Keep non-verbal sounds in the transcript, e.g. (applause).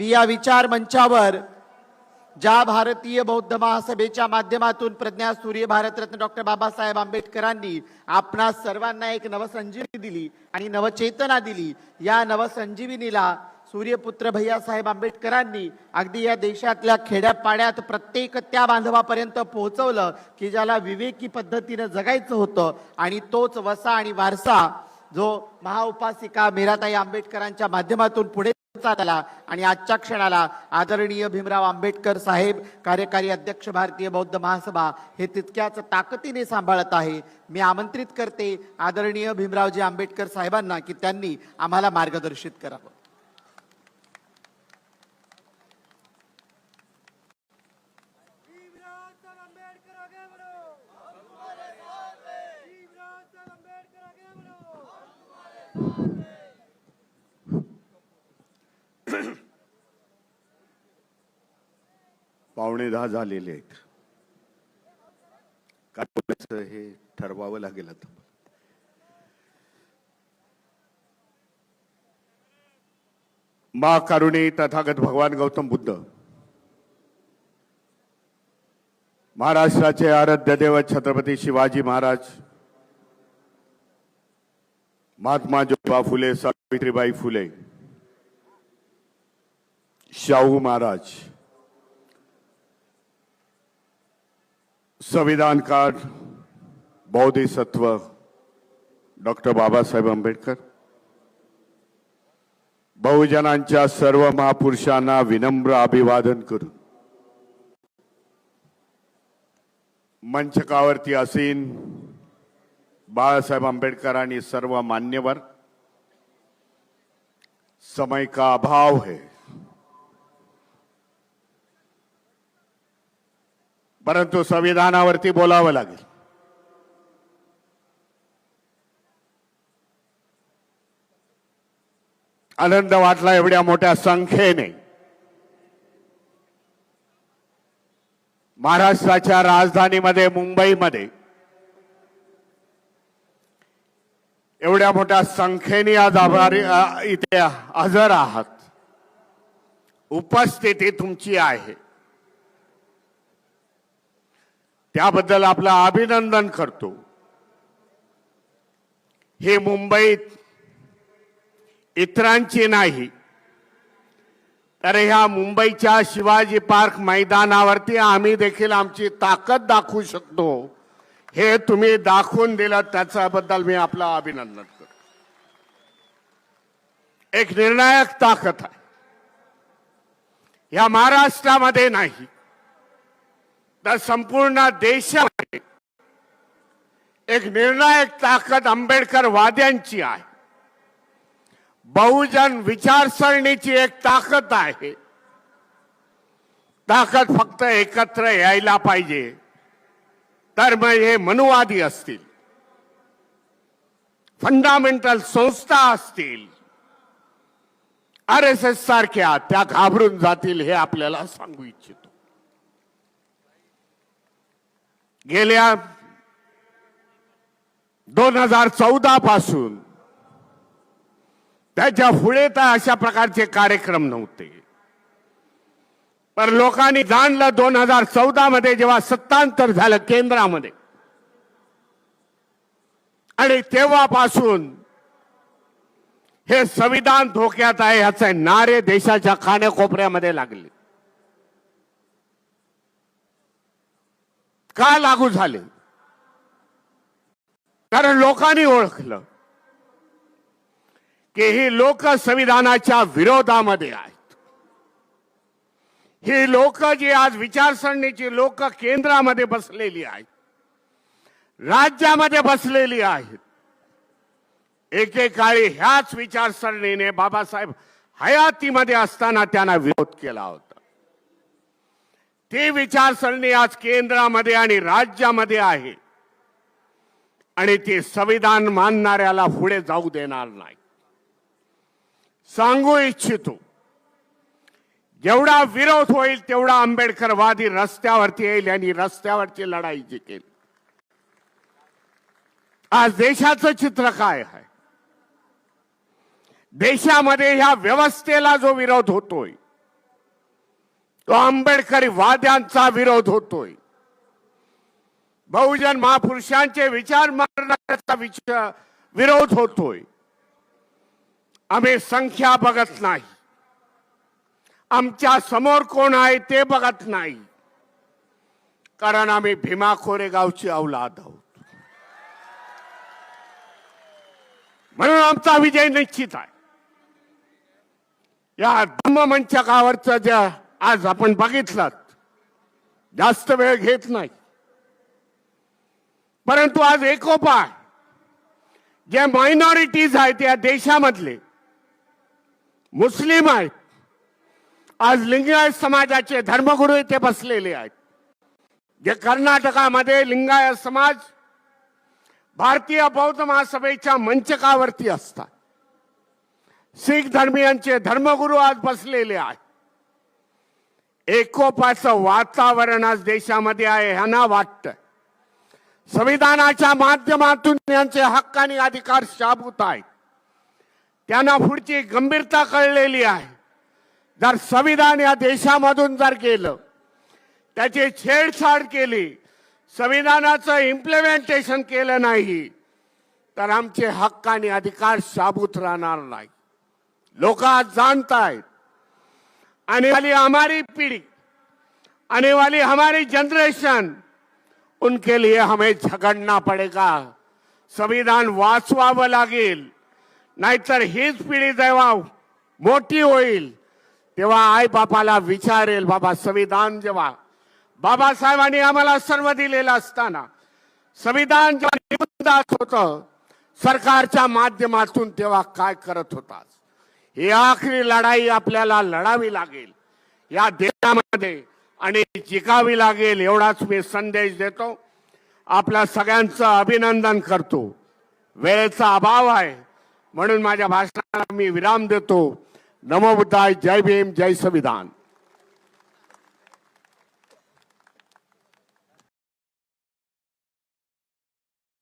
मी या विचार मंचावर ज्या भारतीय बौद्ध महासभेच्या माध्यमातून प्रज्ञा सूर्य भारतरत्न डॉक्टर बाबासाहेब आंबेडकरांनी आपणा सर्वांना एक नवसंजीवनी दिली आणि नवचेतना दिली. या नवसंजीवनीला सूर्यपुत्र भैयासाहेब आंबेडकरांनी अगदी या देशातल्या खेड्यापाड्यात प्रत्येक त्या बांधवापर्यंत पोहोचवलं की ज्याला विवेकी पद्धतीनं जगायचं होतं आणि तोच वसा आणि वारसा जो महाउपासिका मीराताई आंबेडकरांच्या माध्यमातून पुढे आला आणि आजच्या क्षणाला आदरणीय भीमराव आंबेडकर साहेब कार्यकारी अध्यक्ष भारतीय बौद्ध महासभा हे तितक्याच ताकदीने सांभाळत आहे. मी आमंत्रित करते आदरणीय भीमरावजी आंबेडकर साहेबांना की त्यांनी आम्हाला मार्गदर्शित करावं भीमराव साहेब आंबेडकर आगे बढ़ो भीमराव साहेब आंबेडकर आगे बढ़ो (coughs) पावणे दहा झालेले आहेत. काय बोलायचं हे ठरवावं लागेल आता. मा करुणे तथागत भगवान गौतम बुद्ध. महाराष्ट्राचे आराध्य देव छत्रपती शिवाजी महाराज. महात्मा ज्योतिबा फुले सावित्रीबाई फुले शाहू महाराज संविधान कार्ड बौद्धिसत्व डॉक्टर बाबासाहेब आंबेडकर बहुजनांच्या सर्व महापुरुषांना विनम्र अभिवादन करून मंचकावरती असीन बाळासाहेब आंबेडकर आणि सर्व मान्यवर समय का अभाव है? परंतु संविधानावरती बोलावं लागेल. आनंद वाटला एवढ्या मोठ्या संख्येने. महाराष्ट्राच्या राजधानीमध्ये मुंबईमध्ये एवढ्या मोठ्या संख्येने आज आभारी इथे हजर आहात. उपस्थिती तुमची आहे. त्याबद्दल आपलं अभिनंदन करतो. हे मुंबईत इतरांची नाही तर ह्या मुंबईच्या शिवाजी पार्क मैदानावरती आम्ही देखील आमची ताकद दाखवू शकतो. हे तुम्ही दाखवून दिलं त्याच्याबद्दल मी आपलं अभिनंदन करतो. एक निर्णायक ताकद आहे. या महाराष्ट्रामध्ये नाही तर संपूर्ण देशामध्ये एक निर्णायक ताकद आंबेडकर वाद्यांची आहे. बहुजन विचारसरणीची एक ताकद आहे. ताकद फक्त एकत्र यायला पाहिजे. तर मग हे मनुवादी असतील. फंडामेंटल संस्था असतील. आर एस एस सारख्या त्या घाबरून जातील हे आपल्याला सांगू इच्छितो. गेल्या दोन हजार चौदा पासून त्याच्या पुढे तर अशा प्रकारचे कार्यक्रम नव्हते. पण लोकांनी जाणलं दोन हजार चौदा मध्ये जेव्हा सत्तांतर झालं केंद्रामध्ये. आणि तेव्हापासून हे संविधान धोक्यात आहे ह्याचे नारे देशाच्या खाण्याकोपऱ्यामध्ये लागले. का लागू झाले? कारण लोकांनी ओळखलं की ही लोक संविधानाच्या विरोधामध्ये आहे. ही लोक जी आज विचारसरणीची लोक केंद्रामध्ये बसलेली आहेत राज्यामध्ये बसलेली आहेत एकेकाळी ह्याच विचारसरणीने बाबासाहेब हयातीमध्ये असताना त्यांना विरोध केला होता. ती विचारसरणी आज केंद्रामध्ये आणि राज्यामध्ये आहे आणि ती संविधान मानणाऱ्याला पुढे जाऊ देणार नाही. सांगू इच्छितो जेवढा विरोध होईल तेवढा आंबेडकरवादी रस्त्यावरती येईल आणि रस्त्यावरची लढाई जिंकेल. आज देशाचं चित्र काय आहे? देशामध्ये ह्या व्यवस्थेला जो विरोध होतोय तो आंबेडकरी वाद्यांचा विरोध होतोय. बहुजन महापुरुषांचे विचार मारण्याचा विचार विरोध होतोय. आम्ही संख्या बघत नाही. आमच्यासमोर कोण आहे ते बघत नाही. कारण आम्ही भीमा कोरेगावची औलाद आहोत. म्हणून आमचा विजय निश्चित आहे. या धम्ममंचकावरचं ज्या आज आपण बघितलं जास्त वेळ घेत नाही. परंतु आज एकोपा आहे. जे मायनॉरिटीज आहेत या देशामधले मुस्लिम आहेत आज लिंगायत समाजाचे धर्मगुरू इथे बसलेले आहेत. जे कर्नाटकामध्ये लिंगायत समाज भारतीय बौद्ध महासभेच्या मंचकावरती असतात. शीख धर्मियांचे धर्मगुरू आज बसलेले आहेत. एकोपाचं वातावरण आज देशामध्ये आहे ह्यांना वाटतं संविधानाच्या माध्यमातून त्यांचे हक्क आणि अधिकार शाबूत आहेत. त्यांना पुढची गंभीरता कळलेली आहे. जर संविधान या देशामधून जर केलं त्याची छेडछाड केली संविधानाचं इम्प्लिमेंटेशन केलं नाही तर आमचे हक्क आणि अधिकार साबूत राहणार नाही. लोक आज जाणत आहेत आने वाली हमारी पीढ़ी आने वाली हमारी जनरेशन उनके लिए हमें झगड़ना पड़ेगा. संविधान वाचवावं लागेल. नाहीतर हीच पिढी जेव्हा मोठी होईल तेव्हा आई बापाला विचारेल बाबा संविधान जेव्हा बाबासाहेबांनी आम्हाला सर्व दिलेलं असताना संविधान जेव्हा निबंधात होतं सरकारच्या माध्यमातून तेव्हा काय करत होता ही आखरी लढाई आपल्याला लढावी लागेल. या देशामध्ये आणि जिकावी लागेल एवढाच मी संदेश देतो. आपल्या सगळ्यांचं अभिनंदन करतो. वेळेचा अभाव आहे म्हणून माझ्या भाषणाला मी विराम देतो. नमो बुद्धाय जय भीम जय संविधान।